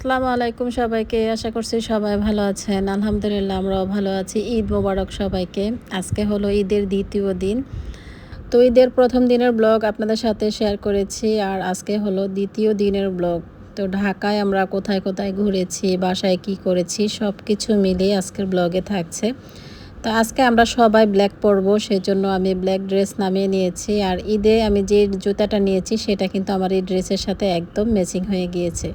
আসসালামু আলাইকুম সবাইকে। আশা করছি সবাই ভালো আছেন। আলহামদুলিল্লাহ আমরাও ভালো আছি। ঈদ মোবারক সবাইকে। আজকে হলো ঈদের দ্বিতীয় দিন। তো ঈদের প্রথম দিনের ব্লগ আপনাদের সাথে শেয়ার করেছি আর আজকে হলো দ্বিতীয় দিনের ব্লগ। তো ঢাকায় আমরা কোথায় কোথায় ঘুরেছি, বাসায় কি করেছি সব কিছু মিলিয়ে আজকের ব্লগে থাকছে। তো আজকে আমরা সবাই ব্ল্যাক পরবো, সেজন্য আমি ব্ল্যাক ড্রেস নামিয়ে নিয়েছি। আর ঈদে আমি যে জুতাটা নিয়েছি, সেটা কিন্তু আমার এই ড্রেসের সাথে একদম ম্যাচিং হয়ে গিয়েছে।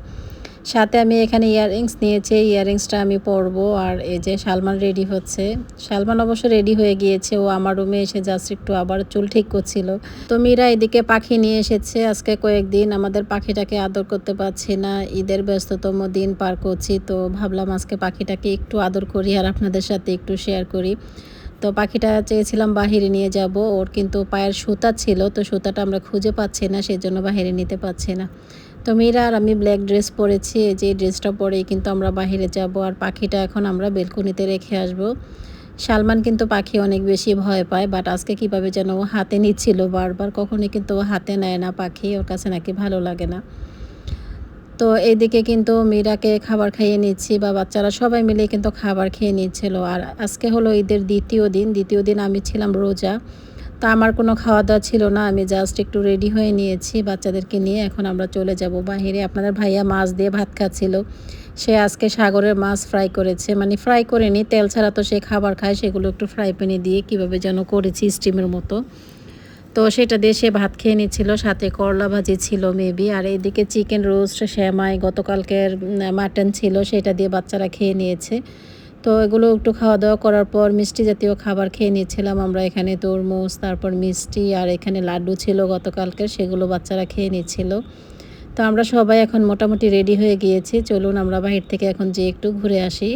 সাথে আমি এখানে ইয়াররিংস নিয়েছি ইয়াররিংসটা আমি পরবো। আর এই যে সালমান রেডি হচ্ছে। সালমান অবশ্য রেডি হয়ে গিয়েছে, ও আমার রুমে এসে জাস্ট একটু আবার চুল ঠিক করছিল। তো মীরা এদিকে পাখি নিয়ে এসেছে, আজকে কয়েকদিন আমাদের পাখিটাকে আদর করতে পারছি না। ঈদের ব্যস্ততম দিন পার করছি, তো ভাবলাম আজকে পাখিটাকে একটু আদর করি আর আপনাদের সাথে একটু শেয়ার করি। তো পাখিটা চেয়েছিলাম বাহিরে নিয়ে যাব, ওর কিন্তু পায়ের সুতা ছিল, তো সুতাটা আমরা খুঁজে পাচ্ছি না, সেজন্য বাহিরে নিতে পারছি না। তো মীরা আর আমি ব্ল্যাক ড্রেস পরেছি যে ড্রেসটা পরেই কিন্তু আমরা বাহিরে যাব, আর পাখিটা এখন আমরা বেলকুনিতে রেখে আসব। সালমান কিন্তু পাখি অনেক বেশি ভয় পায় বাট আজকে কীভাবে যেন ও হাতে নিচ্ছিল বারবার, কখনই কিন্তু ও হাতে নেয় না পাখি, ওর কাছে নাকি ভালো লাগে না। তো এইদিকে কিন্তু মীরাকে খাবার খাইয়ে নিচ্ছি, বা বাচ্চারা সবাই মিলে কিন্তু খাবার খেয়ে নিচ্ছিল, আর আজকে হলো ঈদের দ্বিতীয় দিন দ্বিতীয় দিন আমি ছিলাম রোজা। তা আমার কোনো খাওয়া দাওয়া ছিল না। আমি জাস্ট একটু রেডি হয়ে নিয়েছি। বাচ্চাদেরকে নিয়ে এখন আমরা চলে যাব বাহিরে। আপনাদের ভাইয়া মাছ দিয়ে ভাত খাচ্ছিল। সে আজকে সাগরের মাছ ফ্রাই করেছে। মানে ফ্রাই করে করেনি, তেল ছাড়া তো সে খাবার খায়। সেগুলো একটু ফ্রাই প্যানে দিয়ে কীভাবে যেন করেছি স্টিমের মতো। তো সেটা দিয়ে সে ভাত খেয়ে নিচ্ছিল। সাথে করলা ভাজি ছিল মেবি আর এইদিকে চিকেন রোস্ট শ্যামাই গতকালকের মাটন ছিল। সেটা দিয়ে বাচ্চারা খেয়ে নিয়েছে। তো এগুলো একটু খাওয়া দাওয়া করার পর মিষ্টি জাতীয় খাবার খেয়ে নিয়েছিলাম আমরা এখানে তরমুজ, তারপর মিষ্টি আর এখানে লাড্ডু ছিল গতকালকে, সেগুলো বাচ্চারা খেয়ে নিচ্ছিল তো আমরা সবাই এখন মোটামুটি রেডি হয়ে গিয়েছি। চলুন আমরা বাহির থেকে এখন যে একটু ঘুরে আসি।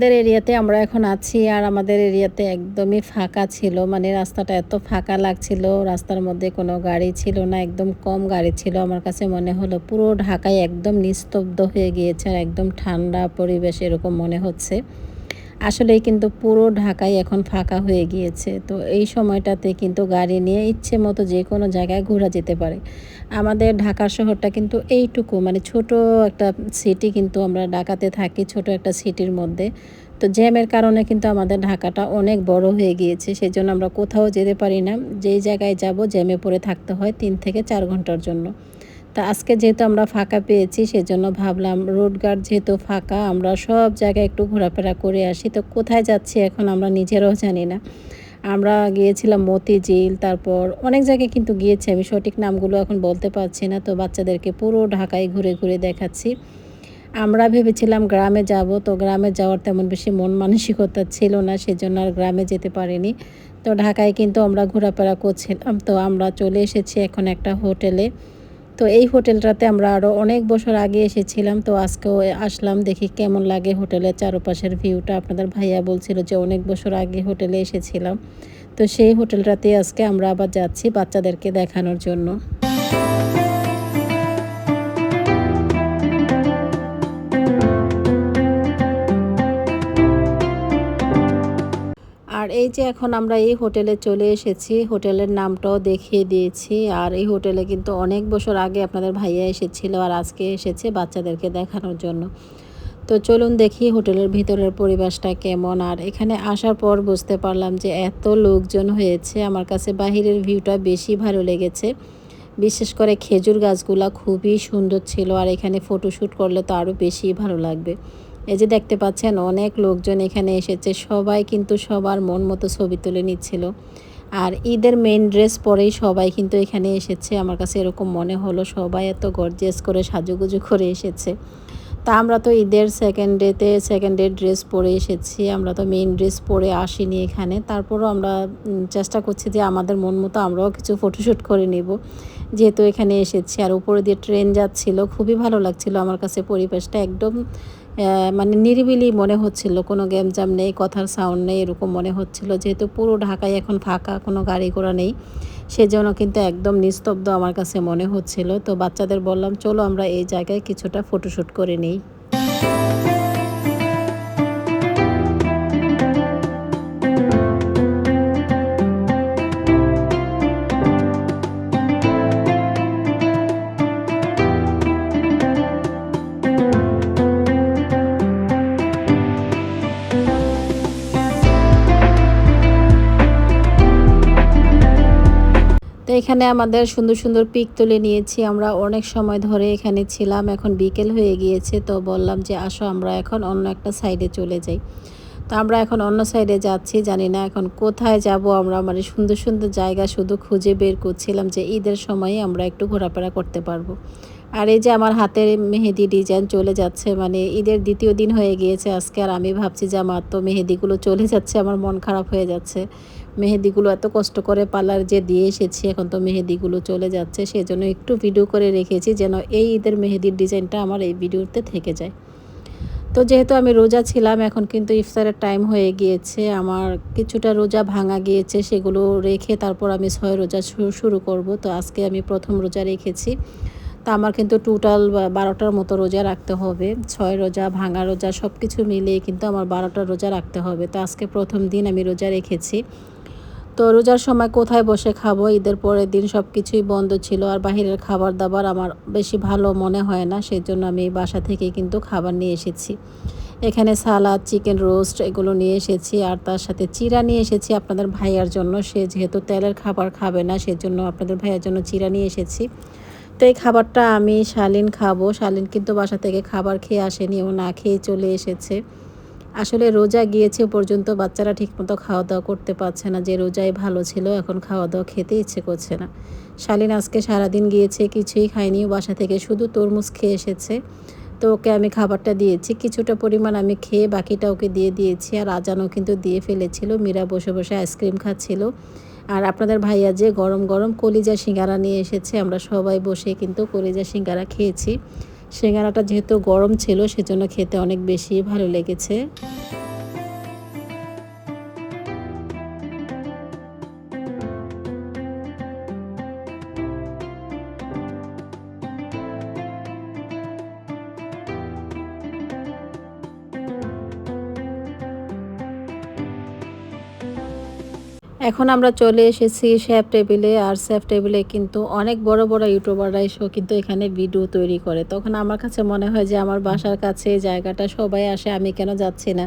আমাদের এরিয়াতে আমরা এখন আছি আর আমাদের এরিয়াতে একদমই ফাঁকা ছিল। মানে রাস্তাটা এত ফাঁকা লাগছিল, রাস্তার মধ্যে কোনো গাড়ি ছিল না, একদম কম গাড়ি ছিল আমার কাছে মনে হলো। পুরো ঢাকায় একদম নিস্তব্ধ হয়ে গিয়েছে আর একদম ঠান্ডা পরিবেশ এরকম মনে হচ্ছে। আসলেই কিন্তু পুরো ঢাকায় এখন ফাঁকা হয়ে গিয়েছে। তো এই সময়টাতে কিন্তু গাড়ি নিয়ে ইচ্ছে মতো যে কোনো জায়গায় ঘোরা যেতে পারে। আমাদের ঢাকা শহরটা কিন্তু এইটুকু মানে ছোট একটা সিটি কিন্তু আমরা ঢাকাতে থাকি, ছোট একটা সিটির মধ্যে। তো জ্যামের কারণে কিন্তু আমাদের ঢাকাটা অনেক বড় হয়ে গিয়েছে সেই জন্য আমরা কোথাও যেতে পারি না। যেই জায়গায় যাব জ্যামে পড়ে থাকতে হয় তিন থেকে চার ঘণ্টার জন্য। তা আজকে যেহেতু আমরা ফাঁকা পেয়েছি, সেজন্য ভাবলাম রোড গার্ড যেহেতু ফাঁকা, আমরা সব জায়গায় একটু ঘোরাফেরা করে আসি। তো কোথায় যাচ্ছি এখন আমরা নিজেরাও জানি না। আমরা গিয়েছিলাম মতিঝিল, তারপর অনেক জায়গায় কিন্তু গিয়েছি আমি, সঠিক নামগুলো এখন বলতে পারছি না, তো বাচ্চাদেরকে পুরো ঢাকায় ঘুরে ঘুরে দেখাচ্ছি। আমরা ভেবেছিলাম গ্রামে যাব, তো গ্রামে যাওয়ার তেমন বেশি মন মানসিকতা ছিল না, সেজন্য আর গ্রামে যেতে পারিনি। তো ঢাকায় কিন্তু আমরা ঘোরাফেরা করছিলাম, তো আমরা চলে এসেছি এখন একটা হোটেলে। তো এই হোটেলটাতে আমরা আরও অনেক বছর আগে এসেছিলাম, তো আজকেও আসলাম দেখি কেমন লাগে হোটেলের চারপাশের ভিউটা। আপনাদের ভাইয়া বলছিল যে অনেক বছর আগে হোটেলে এসেছিলাম, তো সেই হোটেলটাতে আজকে আমরা আবার যাচ্ছি বাচ্চাদেরকে দেখানোর জন্য। এই যে এখন আমরা এই হোটেলে চলে এসেছি, হোটেলের নামটাও দেখিয়ে দিয়েছি। আর এই হোটেলে কিন্তু অনেক বছর আগে আপনাদের ভাইয়া এসেছিল আর আজকে এসেছে বাচ্চাদেরকে দেখানোর জন্য। তো চলুন দেখি হোটেলের ভিতরের পরিবেশটা কেমন। আর এখানে আসার পর বুঝতে পারলাম যে এত লোকজন হয়েছে, আমার কাছে বাহিরের ভিউটা বেশি ভালো লেগেছে। বিশেষ করে খেজুর গাছগুলা খুবই সুন্দর ছিল আর এখানে ফটোশ্যুট করলে তো আরও বেশি ভালো লাগবে। এই যে দেখতে পাচ্ছেন, অনেক লোকজন এখানে এসেছে। সবাই কিন্তু সবার মন মতো ছবি তুলে নিচ্ছিল। আর ঈদের মেন ড্রেস পরেই সবাই কিন্তু এখানে এসেছে। আমার কাছে এরকম মনে হলো, সবাই এত গর্জিয়াস করে সাজুগুজু করে এসেছে। তা আমরা তো ঈদের সেকেন্ড ডেতে সেকেন্ড ডে ড্রেস পরে এসেছি। আমরা তো মেন ড্রেস পরে আসিনি এখানে। তারপরও আমরা চেষ্টা করছি যে আমাদের মন মতো আমরাও কিছু ফটোশ্যুট করে নেব। যেহেতু এখানে এসেছি, আর উপরে দিয়ে ট্রেন যাচ্ছিল, খুবই ভালো লাগছিল। আমার কাছে পরিবেশটা একদম মানে নিরিবিলি মনে হচ্ছিল, কোনো গ্যামজাম নেই, কথার সাউন্ড নেই, এরকম মনে হচ্ছিল। যেহেতু পুরো ঢাকায় এখন ফাঁকা, কোনো গাড়ি ঘোড়া নেই, সেজন্য কিন্তু একদম নিস্তব্ধ আমার কাছে মনে হচ্ছিল। তো বাচ্চাদের বললাম, চলো আমরা এই জায়গায় কিছুটা ফটোশ্যুট করে নিই। এখানে আমাদের সুন্দর সুন্দর পিক তুলে নিয়েছি। আমরা অনেক সময় ধরে এখানে ছিলাম, এখন বিকেল হয়ে গিয়েছে, তো বললাম যে আসো আমরা এখন অন্য একটা সাইডে চলে যাই। তো আমরা এখন অন্য সাইডে যাচ্ছি, জানি না এখন কোথায় যাব আমরা মানে সুন্দর সুন্দর জায়গা শুধু খুঁজে বের করছিলাম যে ঈদের সময়ে আমরা একটু ঘোরাফেরা করতে পারব। আর এই যে আমার হাতের মেহেদি ডিজাইন চলে যাচ্ছে মানে ঈদের দ্বিতীয় দিন হয়ে গিয়েছে, আজকে আর আমি ভাবছি যে আমার তো মেহেদিগুলো চলে যাচ্ছে, আমার মন খারাপ হয়ে যাচ্ছে। মেহেদিগুলো এত কষ্ট করে পার্লার যে দিয়ে এসেছি, এখন তো মেহেদিগুলো চলে যাচ্ছে, সেজন্য একটু ভিডিও করে রেখেছি যেন এই ঈদের মেহেদির ডিজাইনটা আমার এই ভিডিওতে থেকে যায়। তো যেহেতু আমি রোজা ছিলাম, এখন কিন্তু ইফতারের টাইম হয়ে গিয়েছে, আমার কিছুটা রোজা ভাঙা গিয়েছে, সেগুলো রেখে তারপর আমি ছয় রোজা শুরু করব। তো আজকে আমি প্রথম রোজা রেখেছি। তা আমার কিন্তু টোটাল বারোটার মতো রোজা রাখতে হবে। ছয় রোজা, ভাঙা রোজা সব কিছু মিলিয়ে কিন্তু আমার বারোটা রোজা রাখতে হবে। তো আজকে প্রথম দিন আমি রোজা রেখেছি। তো রোজার সময় কোথায় বসে খাব? ঈদের পরের দিন সব কিছুই বন্ধ ছিল আর বাহিরের খাবার দাবার আমার বেশি ভালো মনে হয় না সেই জন্য আমি বাসা থেকে কিন্তু খাবার নিয়ে এসেছি। এখানে সালাদ, চিকেন রোস্ট এগুলো নিয়ে এসেছি আর তার সাথে চিরা নিয়ে এসেছি আপনাদের ভাইয়ার জন্য। সে যেহেতু তেলের খাবার খাবে না, সেজন্য আপনাদের ভাইয়ার জন্য চিরা নিয়ে এসেছি। তো এই খাবারটা আমি শালিন খাব। শালিন কিন্তু বাসা থেকে খাবার খেয়ে আসেনি, ও না খেয়ে চলে এসেছে। আসলে রোজা গিয়েছে পর্যন্ত বাচ্চারা ঠিকমতো খাওয়া দাওয়া করতে পারছে না। যে রোজাই ভালো ছিল, এখন খাওয়া দাওয়া খেতে ইচ্ছে করছে না। শালিন আজকে সারাদিন গিয়েছে, কিছুই খায়নি। বাসা থেকে শুধু তরমুজ খেয়ে এসেছে। তো ওকে আমি খাবারটা দিয়েছি। কিছুটা পরিমাণ আমি খেয়ে বাকিটা ওকে দিয়ে দিয়েছি। আর আজানও কিন্তু দিয়ে ফেলেছিল। মীরা বসে বসে আইসক্রিম খাচ্ছিল। আর আপনাদের ভাইয়া যে গরম গরম কলিজা সিঙ্গারা নিয়ে এসেছে, আমরা সবাই বসে কিন্তু কলিজা সিঙ্গারা খেয়েছি। সিঙ্গারাটা যেহেতু গরম ছিল সেজন্য খেতে অনেক বেশি ভালো লেগেছে। এখন আমরা চলে এসেছি শেফ টেবিলে আর শেফ টেবিলে কিন্তু অনেক বড় বড় ইউটিউবাররা এসেও কিন্তু এখানে ভিডিও তৈরি করে। তখন আমার কাছে মনে হয় যে আমার বাসার কাছে জায়গাটা সবাই আসে, আমি কেন যাচ্ছি না?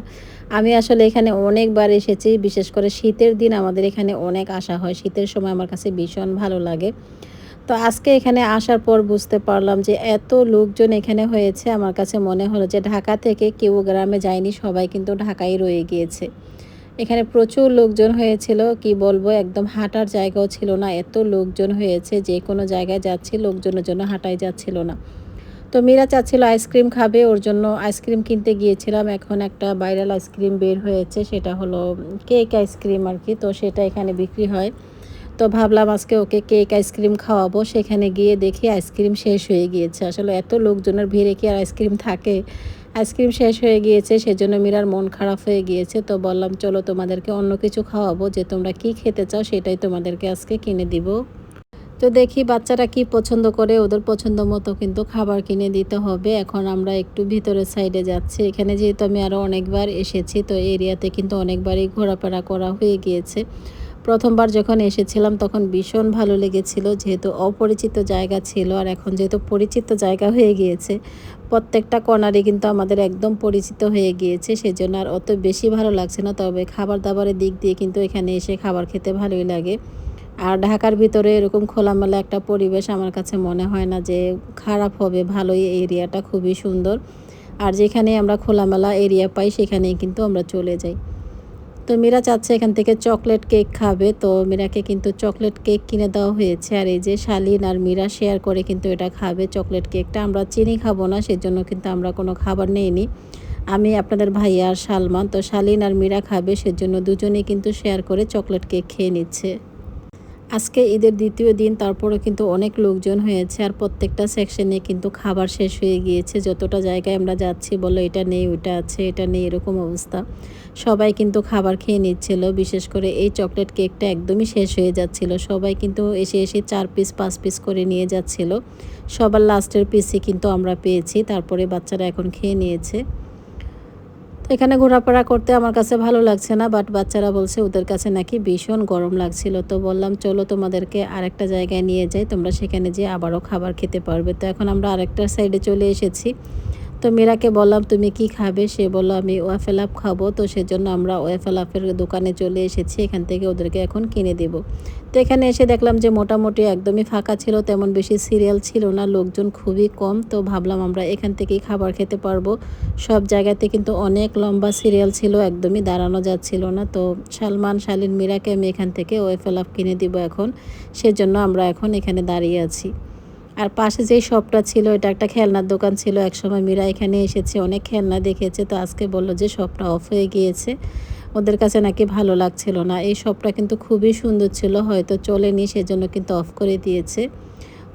আমি আসলে এখানে অনেকবার এসেছি, বিশেষ করে শীতের দিন আমাদের এখানে অনেক আসা হয়। শীতের সময় আমার কাছে ভীষণ ভালো লাগে। তো আজকে এখানে আসার পর বুঝতে পারলাম যে এত লোকজন এখানে হয়েছে, আমার কাছে মনে হলো যে ঢাকা থেকে কেউ গ্রামে যায়নি, সবাই কিন্তু ঢাকায় রয়ে গিয়েছে। এখানে প্রচুর লোকজন হয়েছিল, কি বলব, একদম হাঁটার জায়গাও ছিল না। এত লোকজন হয়েছে, যে কোনো জায়গায় যাচ্ছি, লোকজনের জন্য হাঁটাই যাচ্ছিল না। তো মীরা চাচ্ছিল আইসক্রিম খাবে, ওর জন্য আইসক্রিম কিনতে গিয়েছিলাম। এখন একটা ভাইরাল আইসক্রিম বের হয়েছে, সেটা হলো কেক আইসক্রিম আর কি। তো সেটা এখানে বিক্রি হয়। তো ভাবলাম আজকে ওকে কেক আইসক্রিম খাওয়াবো। সেখানে গিয়ে দেখি আইসক্রিম শেষ হয়ে গিয়েছে। আসলে এত লোকজনের ভিড়ে কি আর আইসক্রিম থাকে? আইসক্রিম শেষ হয়ে গিয়েছে, সেজন্য মীরার মন খারাপ হয়ে গিয়েছে। তো বললাম, চলো তোমাদেরকে অন্য কিছু খাওয়াবো, যে তোমরা কি খেতে চাও সেটাই তোমাদেরকে আজকে কিনে দিব। তো দেখি বাচ্চারা কি পছন্দ করে, ওদের পছন্দ মতো কিন্তু খাবার কিনে দিতে হবে। এখন আমরা একটু ভিতরের সাইডে যাচ্ছি। এখানে যেহেতু আমি আরও অনেকবার এসেছি, তো এরিয়াতে কিন্তু অনেকবারই ঘোরাফেরা করা হয়ে গিয়েছে। প্রথমবার যখন এসেছিলাম, তখন ভীষণ ভালো লেগেছিল, যেহেতু অপরিচিত জায়গা ছিল, আর এখন যেহেতু পরিচিত জায়গা হয়ে গিয়েছে প্রত্যেকটা কর্নারে কিন্তু আমাদের একদম পরিচিত হয়ে গিয়েছে, সেজন্য আর অত বেশি ভালো লাগছে না। তবে খাবার দাবারের দিক দিয়ে কিন্তু এখানে এসে খাবার খেতে ভালোই লাগে। আর ঢাকার ভিতরে এরকম খোলামেলা একটা পরিবেশ আমার কাছে মনে হয় না যে খারাপ হবে, ভালোই এরিয়াটা খুবই সুন্দর। আর যেখানে আমরা খোলামেলা এরিয়া পাই, সেখানেই কিন্তু আমরা চলে যাই। তো মীরা চাচ্ছে এখান থেকে চকলেট কেক খাবে। তো মীরাকে কিন্তু চকলেট কেক কিনে দেওয়া হয়েছে। আর এই যে শালিন আর মীরা শেয়ার করে কিন্তু এটা খাবে চকলেট কেকটা। আমরা চিনি খাব না, সেজন্য কিন্তু আমরা কোনো খাবার নেইনি। আমি আপনাদের ভাইয়া আর সালমান, তো শালিন আর মীরা খাবে, সেজন্য দুজনেই কিন্তু শেয়ার করে চকলেট কেক খেয়ে নিচ্ছে। আজকে ঈদের দ্বিতীয় দিন তারপরে কিন্তু অনেক লোকজন হয়েছে আর প্রত্যেকটা সেকশনে কিন্তু খাবার শেষ হয়ে গিয়েছে। যতটা জায়গায় আমরা যাচ্ছি, বলো এটা নেই, ওটা আছে, এটা নেই, এরকম অবস্থা। সবাই কিন্তু খাবার খেয়ে নিচ্ছিল, বিশেষ করে এই চকলেট কেকটা একদমই শেষ হয়ে যাচ্ছিল। সবাই কিন্তু এসে এসে চার পিস পাঁচ পিস করে নিয়ে যাচ্ছিল। সবার লাস্টের পিসই কিন্তু আমরা পেয়েছি, তারপরে বাচ্চারা এখন খেয়ে নিয়েছে। তো এখানে ঘোরাফেরা করতে আমার কাছে ভালো লাগছে না বাট বাচ্চারা বলছে ওদের কাছে নাকি ভীষণ গরম লাগছিল। তো বললাম, চলো তোমাদেরকে আরেকটা জায়গায় নিয়ে যাই, তোমরা সেখানে যেয়ে আবারও খাবার খেতে পারবে। তো এখন আমরা আরেকটা সাইডে চলে এসেছি। তো মীরাকে বললাম, তুমি কি খাবে? সে বলল, আমি ওয়াফেল আপ খাব। তো সেজন্য আমরা ওয়াফেল আপের দোকানে চলে এসেছি, এখান থেকে ওদেরকে এখন কিনে দেব। তো এখানে এসে দেখলাম যে মোটামুটি একদমই ফাঁকা ছিল, তেমন বেশি সিরিয়াল ছিল না, লোকজন খুবই কম। তো ভাবলাম আমরা এখান থেকেই খাবার খেতে পারব। সব জায়গাতে কিন্তু অনেক লম্বা সিরিয়াল ছিল, একদমই দাঁড়ানো যাচ্ছিল না। তো সালমান, শালিন, মীরাকে আমি এখান থেকে ওয়েফেল আপ কিনে দিব এখন। সেজন্য আমরা এখন এখানে দাঁড়িয়ে আছি। আর পাশে যেই শপটা ছিল, এটা একটা খেলনার দোকান ছিল। একসময় মীরা এখানে এসেছে, অনেক খেলনা দেখেছে। তো আজকে বলল যে শপটা অফ হয়ে গিয়েছে। ওদের কাছে নাকি ভালো লাগছিল না। এই শপটা কিন্তু খুবই সুন্দর ছিল, হয়তো চলেনি, সেজন্য কিন্তু অফ করে দিয়েছে।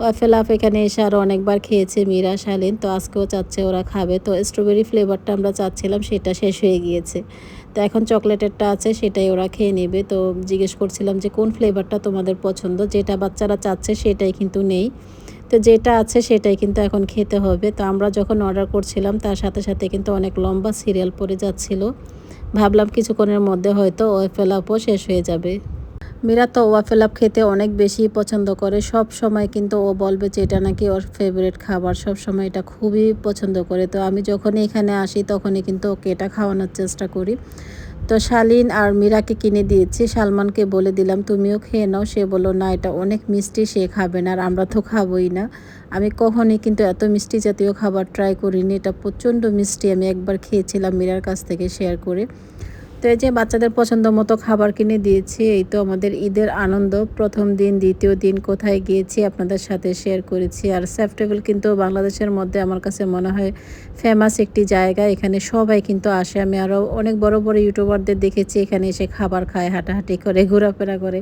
ওয়াফেল আফ এখানে এসে আরও অনেকবার খেয়েছে মীরা, শালিন। তো আজকেও চাচ্ছে ওরা খাবে। তো স্ট্রবেরি ফ্লেভারটা আমরা চাচ্ছিলাম, সেটা শেষ হয়ে গিয়েছে। তো এখন চকলেটেরটা আছে, সেটাই ওরা খেয়ে নেবে। তো জিজ্ঞেস করছিলাম যে, কোন ফ্লেভারটা তোমাদের পছন্দ? যেটা বাচ্চারা চাচ্ছে সেটাই কিন্তু নেই। তো যেটা আছে সেটাই কিন্তু এখন খেতে হবে। তো আমরা যখন অর্ডার করছিলাম, তার সাথে সাথে কিন্তু অনেক লম্বা সিরিয়াল পড়ে যাচ্ছিল। ভাবলাম কিছুক্ষণের মধ্যে হয়তো ওয়েফেল শেষ হয়ে যাবে। মীরা তো ওয়াফেল খেতে অনেক বেশি পছন্দ করে। সব সময় কিন্তু ও বলবে যে এটা নাকি ওর ফেভারিট খাবার। সব সময় এটা খুবই পছন্দ করে। তো আমি যখনই এখানে আসি তখনই কিন্তু ওকে এটা খাওয়ানোর চেষ্টা করি। তো শালিন আর মীরাকে কিনে দিয়েছি। সালমানকে বলে দিলাম, তুমিও খেয়ে নাও। সে বলল, না, এটা অনেক মিষ্টি, সে খাবে না, আর আমরা তো খাবোই না। আমি কখনই কিন্তু এত মিষ্টি জাতীয় খাবার ট্রাই করিনি। এটা প্রচণ্ড মিষ্টি আমি একবার খেয়েছিলাম মীরার কাছ থেকে শেয়ার করে। তো এই যে বাচ্চাদের পছন্দ মতো খাবার কিনে দিয়েছি, এই তো আমাদের ঈদের আনন্দ। প্রথম দিন, দ্বিতীয় দিন কোথায় গিয়েছি আপনাদের সাথে শেয়ার করেছি। আর সেফটেবল কিন্তু বাংলাদেশের মধ্যে আমার কাছে মনে হয় ফেমাস একটি জায়গা। এখানে সবাই কিন্তু আসে। আমি আরও অনেক বড় বড় ইউটিউবারদের দেখেছি, এখানে এসে খাবার খায়, হাঁটাহাঁটি করে, ঘোরাফেরা করে।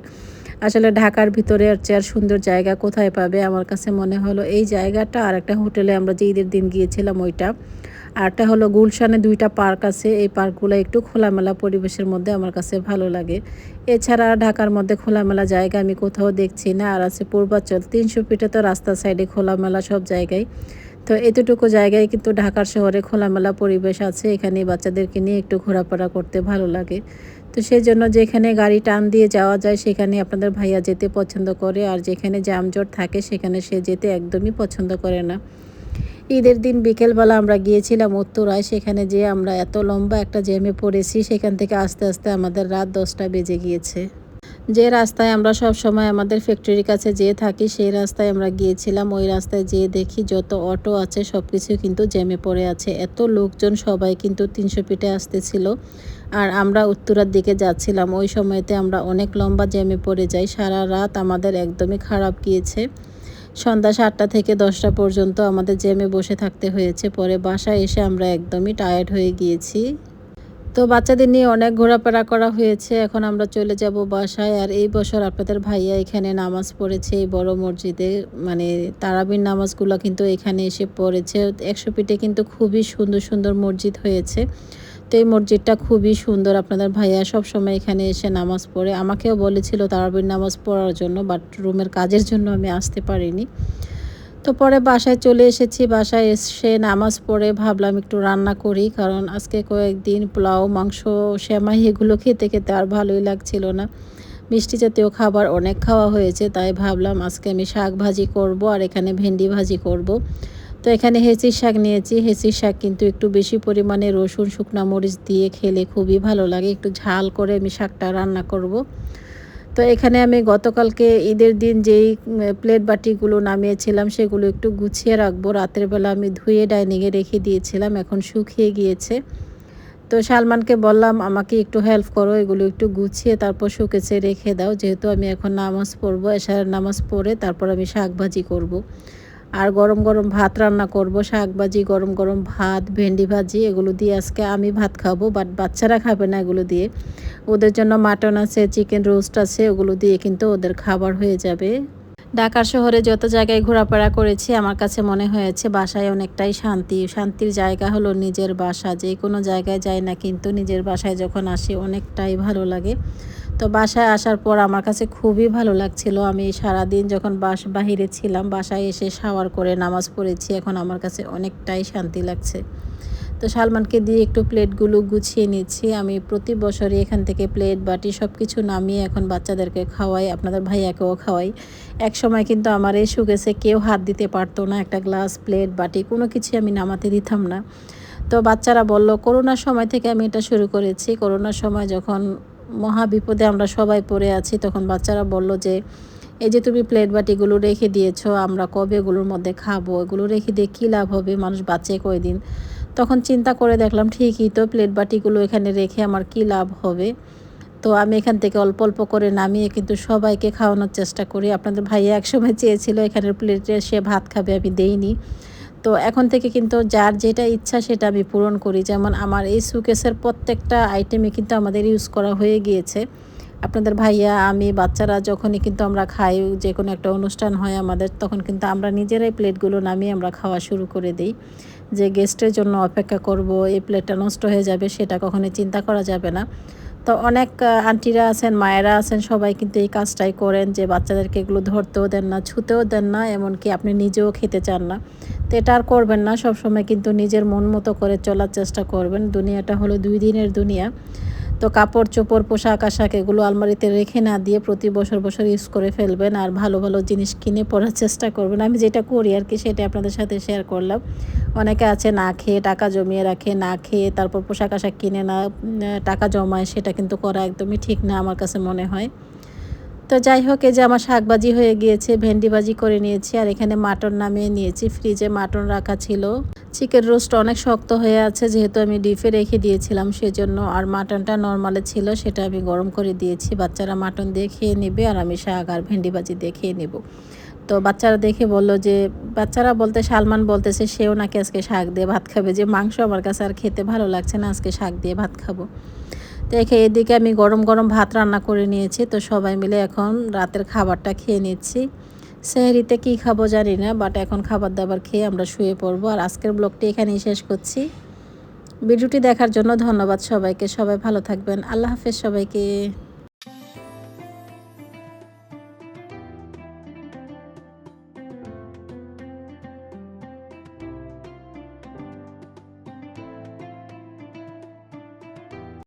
আসলে ঢাকার ভিতরে আর চেয়ার সুন্দর জায়গা কোথায় পাবে, আমার কাছে মনে হলো এই জায়গাটা আর একটা হোটেলে আমরা যে ঈদের দিন গিয়েছিলাম, ওইটা। আরটা হলো গুলশানে দুইটা পার্ক আছে। এই পার্কগুলো একটু খোলামেলা পরিবেশের মধ্যে আমার কাছে ভালো লাগে। এছাড়া ঢাকার মধ্যে খোলামেলা জায়গা আমি কোথাও দেখছি না। আর আছে পূর্বাচল, তিনশো ফিটে তো রাস্তার সাইডে খোলামেলা সব জায়গায়। তো এতটুকু জায়গায় কিন্তু ঢাকার শহরে খোলামেলা পরিবেশ আছে। এখানে বাচ্চাদেরকে নিয়ে একটু ঘোরাফেরা করতে ভালো লাগে। তো সেই জন্য যেখানে গাড়ি টান দিয়ে যাওয়া যায়, সেখানে আপনাদের ভাইয়া যেতে পছন্দ করে। আর যেখানে জামজট থাকে, সেখানে সে যেতে একদমই পছন্দ করে না। ঈদের দিন বিকেলবেলা আমরা গিয়েছিলাম উত্তরায়, সেখানে যে আমরা এত লম্বা একটা জ্যামে পড়েছি, সেখান থেকে আস্তে আস্তে আমাদের রাত দশটা বেজে গিয়েছে। যে রাস্তায় আমরা সব সময় আমাদের ফ্যাক্টরির কাছে যেয়ে থাকি, সেই রাস্তায় আমরা গিয়েছিলাম। ওই রাস্তায় যেয়ে দেখি যত অটো আছে সব কিছু কিন্তু জ্যামে পড়ে আছে। এত লোকজন সবাই কিন্তু তিনশো পিঠে আসতেছিল। আর আমরা উত্তরার দিকে যাচ্ছিলাম। ওই সময়তে আমরা অনেক লম্বা জ্যামে পড়ে যাই। সারা রাত আমাদের একদমই খারাপ গিয়েছে। সন্ধ্যা সাতটা থেকে দশটা পর্যন্ত আমাদের জেমে বসে থাকতে হয়েছে। পরে বাসায় এসে আমরা একদমই টায়ার্ড হয়ে গিয়েছি। তো বাচ্চাদের নিয়ে অনেক ঘোরাফেরা করা হয়েছে। এখন আমরা চলে যাব বাসায়। আর এই বছর আপনাদের ভাইয়া এখানে নামাজ পড়েছে এই বড় মসজিদে। মানে তারাবির নামাজগুলো কিন্তু এখানে এসে পড়েছে। একশো পিঠে কিন্তু খুবই সুন্দর সুন্দর মসজিদ হয়েছে। তো এই মসজিদটা খুবই সুন্দর। আপনাদের ভাইয়া সব সময় এখানে এসে নামাজ পড়ে। আমাকেও বলেছিল তারাবির নামাজ পড়ার জন্য বাট রুমের কাজের জন্য আমি আসতে পারিনি। তো পরে বাসায় চলে এসেছি। বাসায় এসে নামাজ পড়ে ভাবলাম একটু রান্না করি, কারণ আজকে কয়েকদিন পোলাও, মাংস শ্যামাই এগুলো খেতে খেতে আর ভালোই লাগছিল না। মিষ্টি জাতীয় খাবার অনেক খাওয়া হয়েছে, তাই ভাবলাম আজকে আমি শাক ভাজি করব আর এখানে ভেন্ডি ভাজি করব। তো এখানে হেঁচির শাক নিয়েছি। হেঁচির শাক কিন্তু একটু বেশি পরিমাণে রসুন, শুকনা মরিচ দিয়ে খেলে খুবই ভালো লাগে। একটু ঝাল করে আমি শাকটা রান্না করব। তো এখানে আমি গতকালকে ঈদের দিন যেই প্লেট বাটিগুলো নামিয়েছিলাম সেগুলো একটু গুছিয়ে রাখব। রাতের বেলা আমি ধুয়ে ডাইনিংয়ে রেখে দিয়েছিলাম, এখন শুকিয়ে গিয়েছে। তো সালমানকে বললাম, আমাকে একটু হেল্প করো, এগুলো একটু গুছিয়ে তারপর শুকেছে রেখে দাও। যেহেতু আমি এখন নামাজ পড়ব এসার নামাজ পড়ে তারপর আমি শাক ভাজি করব। আর গরম গরম ভাত রান্না করব শাক ভাজি গরম গরম ভাত, ভেন্ডি ভাজি, এগুলো দিয়ে আজকে আমি ভাত খাব বাট বাচ্চারা খাবে না এগুলো দিয়ে। ওদের জন্য মাটন আছে, চিকেন রোস্ট আছে, ওগুলো দিয়ে কিন্তু ওদের খাবার হয়ে যাবে। ঢাকা শহরে যত জায়গায় ঘোরাফেরা করেছি, আমার কাছে মনে হয়েছে বাসায় অনেকটাই শান্তি। শান্তির জায়গা হলো নিজের বাসা যে কোনো জায়গায় যাই না কিন্তু নিজের বাসায় যখন আসি, অনেকটাই ভালো লাগে। তো বাসায় আসার পর আমার কাছে খুবই ভালো লাগছিল। আমি সারাদিন যখন বাস বাহিরে ছিলাম, বাসায় এসে শাওয়ার করে নামাজ পড়েছি। এখন আমার কাছে অনেকটাই শান্তি লাগছে। তো সালমানকে দিয়ে একটু প্লেটগুলো গুছিয়ে নিচ্ছি। আমি প্রতি বছরই এখান থেকে প্লেট, বাটি সব কিছু নামিয়ে এখন বাচ্চাদেরকে খাওয়াই, আপনাদের ভাইয়াকেও খাওয়াই। এক সময় কিন্তু আমার এই সুগেছে কেউ হাত দিতে পারতো না। একটা গ্লাস, প্লেট, বাটি, কোনো কিছু আমি নামাতে দিতাম না। তো বাচ্চারা বলল, করোনার সময় থেকে আমি এটা শুরু করেছি। করোনার সময় যখন মহা বিপদে আমরা সবাই পড়ে আছি, তখন বাচ্চারা বলল যে, এই যে তুমি প্লেট বাটিগুলো রেখে দিয়েছ, আমরা কবে এগুলোর মধ্যে খাব? এগুলো রেখে দিয়ে কী লাভ হবে? মানুষ বাঁচে কয়দিন? তখন চিন্তা করে দেখলাম, ঠিকই তো প্লেট বাটিগুলো এখানে রেখে আমার কি লাভ হবে? তো আমি এখান থেকে অল্প অল্প করে নামিয়ে কিন্তু সবাইকে খাওয়ানোর চেষ্টা করি। আপনাদের ভাইয়া একসময় চেয়েছিল, এখানের প্লেটে সে ভাত খাবে, আমি দেইনি। তো এখন থেকে কিন্তু যার যেটা ইচ্ছা সেটা আমি পূরণ করি। যেমন আমার এই সুকেসের প্রত্যেকটা আইটেমে কিন্তু আমাদের ইউজ করা হয়ে গিয়েছে। আপনাদের ভাইয়া, আমি, বাচ্চারা যখনই কিন্তু আমরা খাই যে কোনো একটা অনুষ্ঠান হয় আমাদের, তখন কিন্তু আমরা নিজেরাই প্লেটগুলো নামিয়ে আমরা খাওয়া শুরু করে দিই। যে গেস্টের জন্য অপেক্ষা করব, এই প্লেটটা নষ্ট হয়ে যাবে, সেটা কখনোই চিন্তা করা যাবে না। তো অনেক আন্টিরা আছেন, মায়েরা আছেন, সবাই কিন্তু এই কাজটাই করেন যে বাচ্চাদেরকে এগুলো ধরতেও দেন না, ছুতেও দেন না, এমনকি আপনি নিজেও খেতে চান না। তো এটা আর করবেন না, সবসময় কিন্তু নিজের মন মতো করে চলার চেষ্টা করবেন। দুনিয়াটা হলো দুই দিনের দুনিয়া। তো কাপড়, চোপড়, পোশাক, আশাক এগুলো আলমারিতে রেখে না দিয়ে প্রতি বছর বছর ইউজ করে ফেলবেন আর ভালো ভালো জিনিস কিনে পড়ার চেষ্টা করবেন। আমি যেটা করি আর কি সেটা আপনাদের সাথে শেয়ার করলাম। অনেকে আছে না খেয়ে টাকা জমিয়ে রাখে, না খেয়ে তারপর পোশাক, আশাক কিনে না টাকা জমায় সেটা কিন্তু করা একদমই ঠিক না আমার কাছে মনে হয়। তো যাই হোক, এই যে আমার শাকবাজি হয়ে গিয়েছে ভেন্ডি ভাজি করে নিয়েছি, আর এখানে মাটন নামিয়ে নিয়েছি, ফ্রিজে মাটন রাখা ছিল। চিকেন রোস্ট অনেক শক্ত হয়ে আছে, যেহেতু আমি ডিপে রেখে দিয়েছিলাম, সেজন্য আর মাটনটা নর্মালে ছিল, সেটা আমি গরম করে দিয়েছি। বাচ্চারা মাটন দিয়ে খেয়ে নেবে, আর আমি শাক আর ভেন্ডি ভাজি দিয়ে খেয়ে নেব। তো বাচ্চারা দেখে বলল যে, বাচ্চারা বলতে, সালমান বলতেছে, সেও নাকি আজকে শাক দিয়ে ভাত খাবে। যে মাংস আমার কাছে আর খেতে ভালো লাগছে না, আজকে শাক দিয়ে ভাত খাব। তো এদিকে আমি গরম গরম ভাত রান্না করে নিয়েছি, তো সবাই মিলে এখন রাতের খাবারটা খেয়ে নিচ্ছি। সেহরিতে কি খাব জানি না বাট এখন খাবার দাবার খেয়ে আমরা শুয়ে পড়ব। আর আজকের ব্লগটি এখানেই শেষ করছি। ভিডিওটি দেখার জন্য ধন্যবাদ সবাইকে, সবাই ভালো থাকবেন। আল্লাহ হাফেজ সবাইকে।